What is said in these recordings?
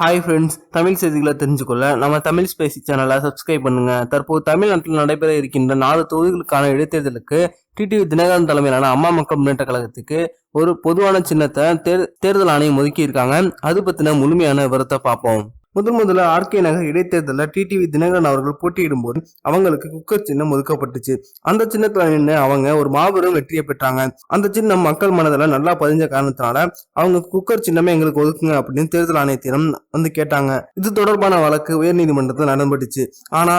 Hi friends Tamil செய்திகளை தெரிஞ்சுக்கொள்ள நம்ம Tamil Spacey சேனலை சப்ஸ்கிரைப் பண்ணுங்க. தற்போது தமிழ்நாட்டில் நடைபெற இருக்கின்ற நாலு தொகுதிகளுக்கான இடைத்தேர்தலுக்கு டிடிவி தினகரன் தலைமையிலான அம்மா மக்கள் முன்னேற்ற கழகத்துக்கு ஒரு பொதுவான சின்னத்தை தேர் தேர்தல் ஆணையம் ஒதுக்கியிருக்காங்க. அது பற்றின முழுமையான விவரத்தை பார்ப்போம். முதன் முதல்ல ஆர்கே நகர் இடைத்தேர்தலில் டிடிவி தினகரன் அவர்கள் போட்டியிடும் போது அவங்களுக்கு குக்கர் சின்னம் ஒதுக்கப்பட்டுச்சு. அந்த சின்னத்துல நின்று அவங்க ஒரு மாபெரும் வெற்றியை பெற்றாங்க. அந்த சின்னம் மக்கள் மனதில் நல்லா பதிஞ்ச காரணத்தினால அவங்க குக்கர் சின்னமே எங்களுக்கு ஒதுக்குங்க அப்படின்னு தேர்தல் ஆணையத்திடம் வந்து கேட்டாங்க. இது தொடர்பான வழக்கு உயர்நீதிமன்றத்தில் நடந்துட்டுச்சு ஆனா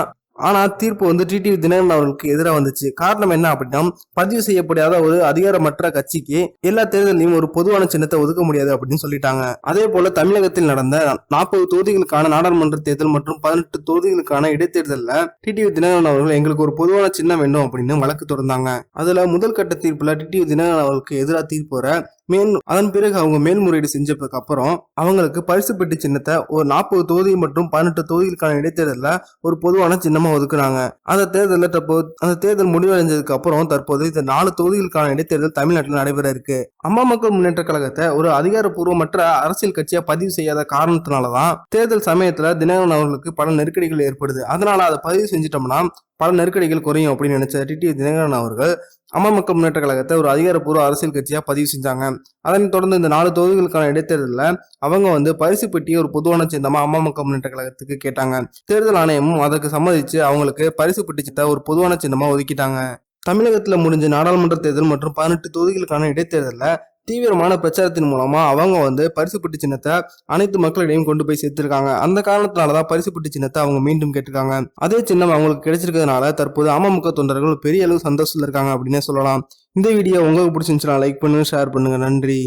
ஆனால் தீர்ப்பு வந்து டிடிவி தினகரன் அவர்களுக்கு எதிராக வந்துச்சு. காரணம் என்ன அப்படின்னா பதிவு செய்யப்படாத ஒரு அதிகாரமற்ற கட்சிக்கு எல்லா தேர்தலையும் ஒரு பொதுவான சின்னத்தை ஒதுக்க முடியாது அப்படின்னு சொல்லிட்டாங்க. அதே போல தமிழகத்தில் நடந்த நாற்பது தொகுதிகளுக்கான நாடாளுமன்ற தேர்தல் மற்றும் பதினெட்டு தொகுதிகளுக்கான இடைத்தேர்தலில் டிடிவி தினகரன் அவர்கள் எங்களுக்கு ஒரு பொதுவான சின்னம் வேண்டும் அப்படின்னு வழக்கு தொடர்ந்தாங்க. அதுல முதல் கட்ட தீர்ப்புல டிடிவி தினகரன் அவர்களுக்கு எதிராக தீர்ப்பு வர மேல் அதன் பிறகு அவங்க மேல்முறையீடு செஞ்சதுக்கு அப்புறம் அவங்களுக்கு பரிசு பெட்டி சின்னத்தை ஒரு நாற்பது தொகுதி மற்றும் பதினெட்டு தொகுதிகளுக்கான இடைத்தேர்தலில் ஒரு பொதுவான சின்னமா ஒதுக்குனாங்க. அந்த தேர்தலில் தற்போது அந்த தேர்தல் முடிவடைஞ்சதுக்கு அப்புறம் தற்போது இந்த நாலு தொகுதிகளுக்கான இடைத்தேர்தல் தமிழ்நாட்டில் நடைபெற இருக்கு. அம்மா மக்கள் முன்னேற்ற கழகத்தை ஒரு அதிகாரப்பூர்வமற்ற அரசியல் கட்சியா பதிவு செய்யாத காரணத்தினாலதான் தேர்தல் சமயத்துல தினகரன் அவர்களுக்கு பல நெருக்கடிகள் ஏற்படுது. அதனால அதை பதிவு செஞ்சிட்டோம்னா பல நெருக்கடிகள் குறையும் அப்படின்னு நினைச்ச டிடி தினகரன் அவர்கள் அம்மா மக்கள் முன்னேற்ற கழகத்தை ஒரு அதிகாரப்பூர்வ அரசியல் கட்சியாக பதிவு செஞ்சாங்க. அதனைத் தொடர்ந்து இந்த நாலு தொகுதிகளுக்கான இடைத்தேர்தலில் அவங்க வந்து பரிசு பெட்டியை ஒரு பொதுவான சின்னமா அம்மா மக்கள் முன்னேற்ற கழகத்துக்கு கேட்டாங்க. தேர்தல் ஆணையமும் அதற்கு சம்மதிச்சு அவங்களுக்கு பரிசு பெட்டி சின்னத்தை ஒரு பொதுவான சின்னமா ஒதுக்கிட்டாங்க. தமிழகத்தில் முடிஞ்ச நாடாளுமன்ற தேர்தல் மற்றும் பதினெட்டு தொகுதிகளுக்கான இடைத்தேர்தலில் தீவிரமான பிரச்சாரத்தின் மூலமா அவங்க வந்து பரிசு பெட்டி சின்னத்தை அனைத்து மக்களிடையும் கொண்டு போய் சேர்த்திருக்காங்க. அந்த காரணத்தினாலதான் பரிசு பெட்டி சின்னத்தை அவங்க மீண்டும் கேட்டிருக்காங்க. அதே சின்னம் அவங்களுக்கு கிடைச்சிருக்கிறதுனால தற்போது அமமுக தொண்டர்கள் பெரிய அளவு சந்தோஷத்தில் இருக்காங்க அப்படின்னே சொல்லலாம். இந்த வீடியோ உங்களுக்கு பிடிச்சிருந்துச்சுன்னா லைக் பண்ணுங்க ஷேர் பண்ணுங்க. நன்றி.